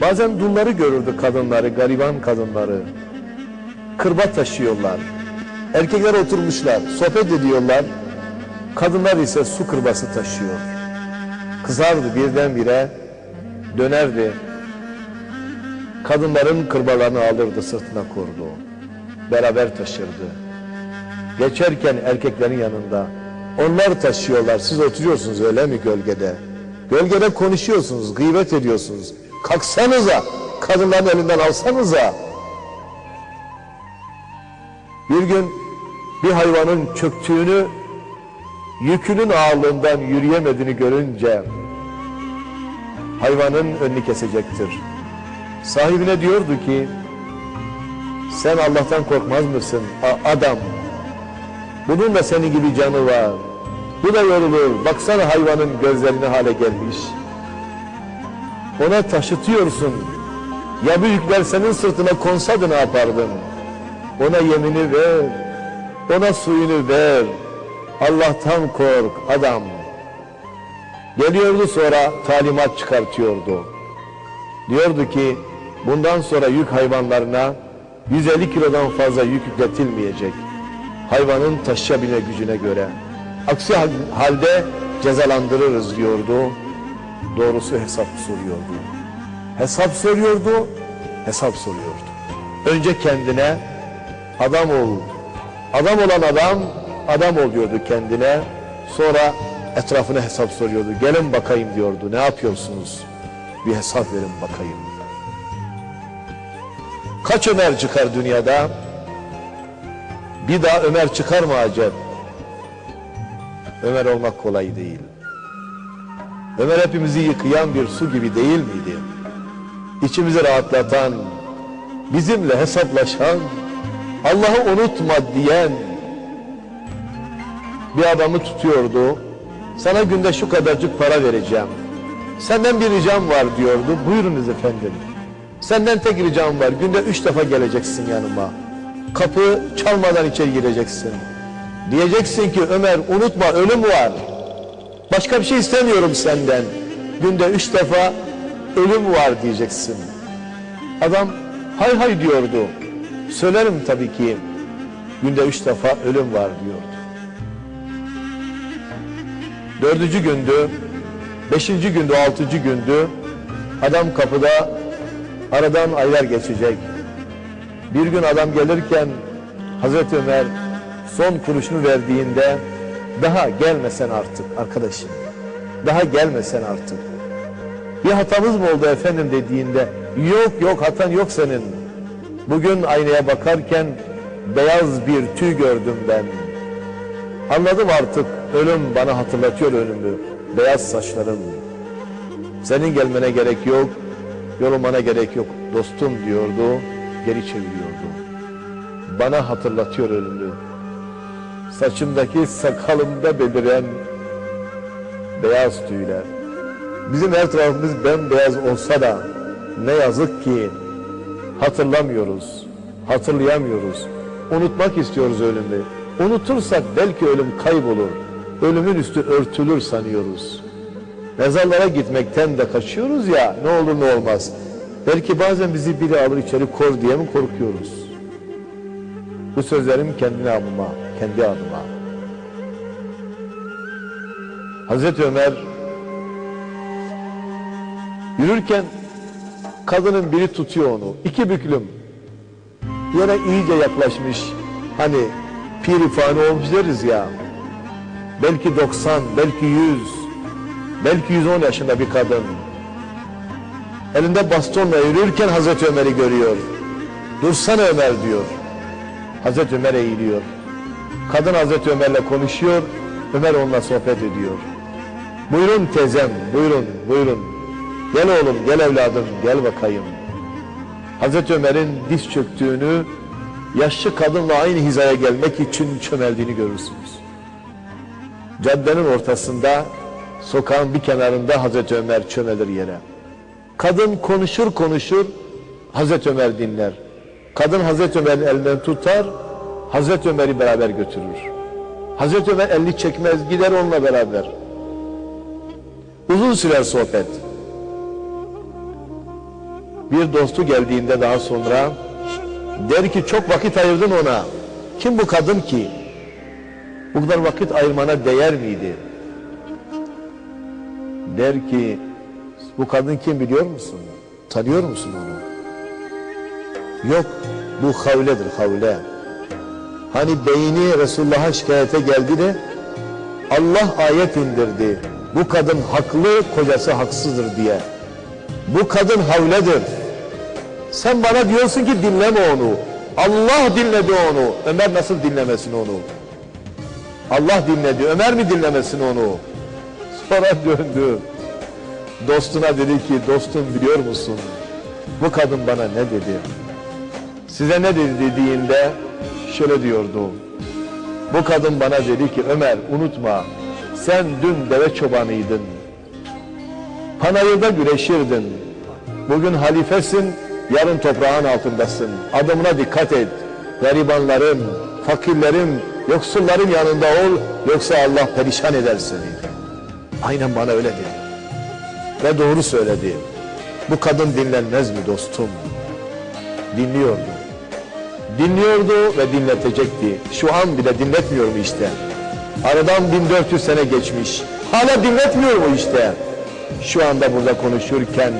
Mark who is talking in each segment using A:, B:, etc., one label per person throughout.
A: Bazen dulları görürdü kadınları, gariban kadınları. Kırba taşıyorlar. Erkekler oturmuşlar, sohbet ediyorlar. Kadınlar ise su kırbası taşıyor. Kızardı birdenbire, dönerdi. Kadınların kırbalarını alırdı sırtına kurdu. Beraber taşırdı. Geçerken erkeklerin yanında. Onlar taşıyorlar, siz oturuyorsunuz öyle mi gölgede? Gölgede konuşuyorsunuz, gıybet ediyorsunuz. Kalksanıza, kadınların elinden alsanıza. Bir gün bir hayvanın çöktüğünü, yükünün ağırlığından yürüyemediğini görünce hayvanın önünü kesecektir. Sahibine diyordu ki, sen Allah'tan korkmaz mısın A- adam? Bunun da senin gibi canı var. Bu da yorulur. Baksana hayvanın gözlerine hale gelmiş. Ona taşıtıyorsun. Ya bu yükler senin sırtına konsaydı ne yapardın? Ona yemini ver. Ona suyunu ver. Allah'tan kork adam. Geliyordu sonra talimat çıkartıyordu. Diyordu ki bundan sonra yük hayvanlarına 150 kilodan fazla yük yükletilmeyecek. Hayvanın taşıyabilme gücüne göre. Aksi hal- halde cezalandırırız diyordu. Doğrusu hesap soruyordu. Hesap soruyordu, hesap soruyordu. Önce kendine adam ol. Adam olan adam, adam ol diyordu kendine. Sonra etrafına hesap soruyordu. Gelin bakayım diyordu. Ne yapıyorsunuz? Bir hesap verin bakayım. Kaç Ömer çıkar dünyada? Bir daha Ömer çıkar mı acep? Ömer olmak kolay değil. Ömer hepimizi yıkayan bir su gibi değil miydi? İçimizi rahatlatan, bizimle hesaplaşan, Allah'ı unutma diyen bir adamı tutuyordu. Sana günde şu kadarcık para vereceğim. Senden bir ricam var diyordu. Buyurunuz efendim. Senden tek ricam var. Günde üç defa geleceksin yanıma. Kapı çalmadan içeri gireceksin. Diyeceksin ki Ömer unutma ölüm var. Başka bir şey istemiyorum senden. Günde üç defa ölüm var diyeceksin. Adam hay hay diyordu. Söylerim tabii ki. Günde üç defa ölüm var diyordu. Dördüncü gündü, beşinci gündü, altıncı gündü. Adam kapıda aradan aylar geçecek. Bir gün adam gelirken Hazreti Ömer son kuruşunu verdiğinde daha gelmesen artık arkadaşım. Daha gelmesen artık. Bir hatamız mı oldu efendim dediğinde yok yok hatan yok senin. Bugün aynaya bakarken beyaz bir tüy gördüm ben. Anladım artık ölüm bana hatırlatıyor ölümü. Beyaz saçlarım. Senin gelmene gerek yok, yorulmana gerek yok dostum diyordu, geri çeviriyordu. Bana hatırlatıyor ölümü. Saçımdaki sakalımda beliren beyaz tüyler. Bizim her tarafımız bembeyaz olsa da ne yazık ki hatırlamıyoruz, hatırlayamıyoruz. Unutmak istiyoruz ölümü. Unutursak belki ölüm kaybolur. Ölümün üstü örtülür sanıyoruz. Mezarlara gitmekten de kaçıyoruz ya ne olur ne olmaz. Belki bazen bizi biri alır içeri kor diye mi korkuyoruz? Bu sözlerim kendine adıma, kendi adıma. Hazreti Ömer yürürken kadının biri tutuyor onu. iki büklüm. Yere iyice yaklaşmış. Hani piri fani olmuş ya. Belki 90, belki 100, belki 110 yaşında bir kadın. Elinde bastonla yürürken Hazreti Ömer'i görüyor. Dursana Ömer diyor. Hazreti Ömer eğiliyor. Kadın Hazreti Ömer'le konuşuyor. Ömer onunla sohbet ediyor. Buyurun teyzem, buyurun, buyurun. Gel oğlum, gel evladım, gel bakayım. Hazreti Ömer'in diz çöktüğünü, yaşlı kadınla aynı hizaya gelmek için çömeldiğini görürsünüz. Caddenin ortasında, sokağın bir kenarında Hazreti Ömer çömelir yere. Kadın konuşur konuşur, Hazreti Ömer dinler. Kadın Hazreti Ömer'in elinden tutar, Hazreti Ömer'i beraber götürür. Hazreti Ömer elini çekmez, gider onunla beraber. Uzun sürer sohbet. bir dostu geldiğinde daha sonra der ki çok vakit ayırdın ona. Kim bu kadın ki? Bu kadar vakit ayırmana değer miydi? Der ki bu kadın kim biliyor musun? Tanıyor musun onu? Yok bu havledir havle. Hani beyni Resulullah'a şikayete geldi de Allah ayet indirdi. Bu kadın haklı, kocası haksızdır diye. Bu kadın havledir. Sen bana diyorsun ki dinleme onu. Allah dinledi onu. Ömer nasıl dinlemesin onu? Allah dinledi. Ömer mi dinlemesin onu? Sonra döndü. Dostuna dedi ki dostum biliyor musun? Bu kadın bana ne dedi? Size ne dedi dediğinde şöyle diyordu. Bu kadın bana dedi ki Ömer unutma sen dün deve çobanıydın. Panayırda güreşirdin. Bugün halifesin, yarın toprağın altındasın. Adımına dikkat et. Garibanların, fakirlerin, yoksulların yanında ol yoksa Allah perişan eder seni. Aynen bana öyle dedi. Ve doğru söyledi. Bu kadın dinlenmez mi dostum? Dinliyordu. Dinliyordu ve dinletecekti. Şu an bile dinletmiyor mu işte? Aradan 1400 sene geçmiş. Hala dinletmiyor mu işte? Şu anda burada konuşurken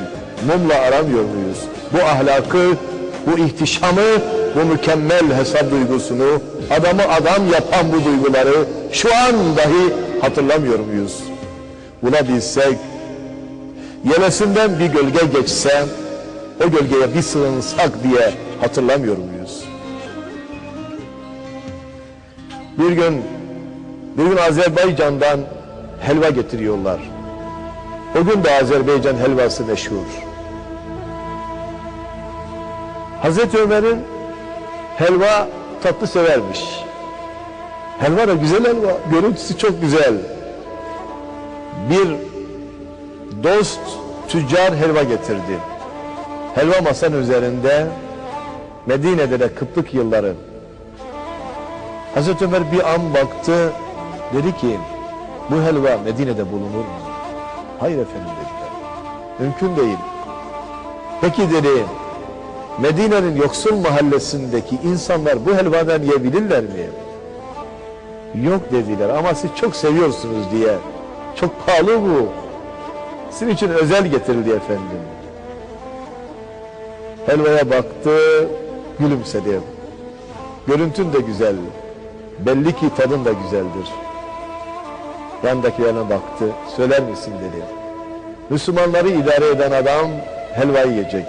A: mumla aramıyor muyuz? Bu ahlakı, bu ihtişamı, bu mükemmel hesap duygusunu, adamı adam yapan bu duyguları şu an dahi hatırlamıyor muyuz? Bulabilsek, yelesinden bir gölge geçse, o gölgeye bir sığınsak diye hatırlamıyor muyuz? Bir gün, bir gün Azerbaycan'dan helva getiriyorlar. O gün de Azerbaycan helvası meşhur. Hazreti Ömer'in helva tatlı severmiş. Helva da güzel helva, görüntüsü çok güzel. Bir dost tüccar helva getirdi. Helva masanın üzerinde Medine'de de kıtlık yılları. Hazreti Ömer bir an baktı, dedi ki bu helva Medine'de bulunur mu? Hayır efendim dediler. Mümkün değil. Peki dedi, Medine'nin yoksul mahallesindeki insanlar bu helvadan yiyebilirler mi? Yok dediler ama siz çok seviyorsunuz diye. Çok pahalı bu. Sizin için özel getirildi efendim. Helvaya baktı, gülümsedi. Görüntün de güzel. Belli ki tadın da güzeldir. Yandakilerine baktı. Söyler misin dedi. Müslümanları idare eden adam helvayı yiyecek.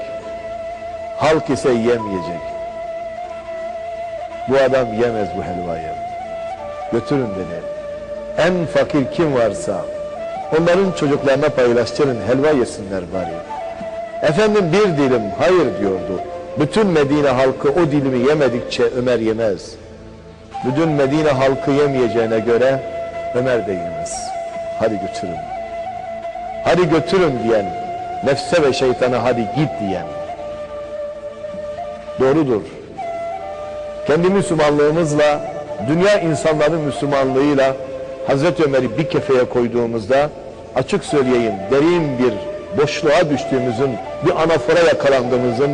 A: Halk ise yemeyecek. Bu adam yemez bu helvayı. Götürün dedi. En fakir kim varsa onların çocuklarına paylaştırın helva yesinler bari. Efendim bir dilim hayır diyordu. Bütün Medine halkı o dilimi yemedikçe Ömer yemez. Bütün Medine halkı yemeyeceğine göre Ömer de yemez. Hadi götürün. Hadi götürün diyen, nefse ve şeytana hadi git diyen. Doğrudur. Kendi Müslümanlığımızla, dünya insanların Müslümanlığıyla Hazreti Ömer'i bir kefeye koyduğumuzda açık söyleyeyim derin bir boşluğa düştüğümüzün, bir anafora yakalandığımızın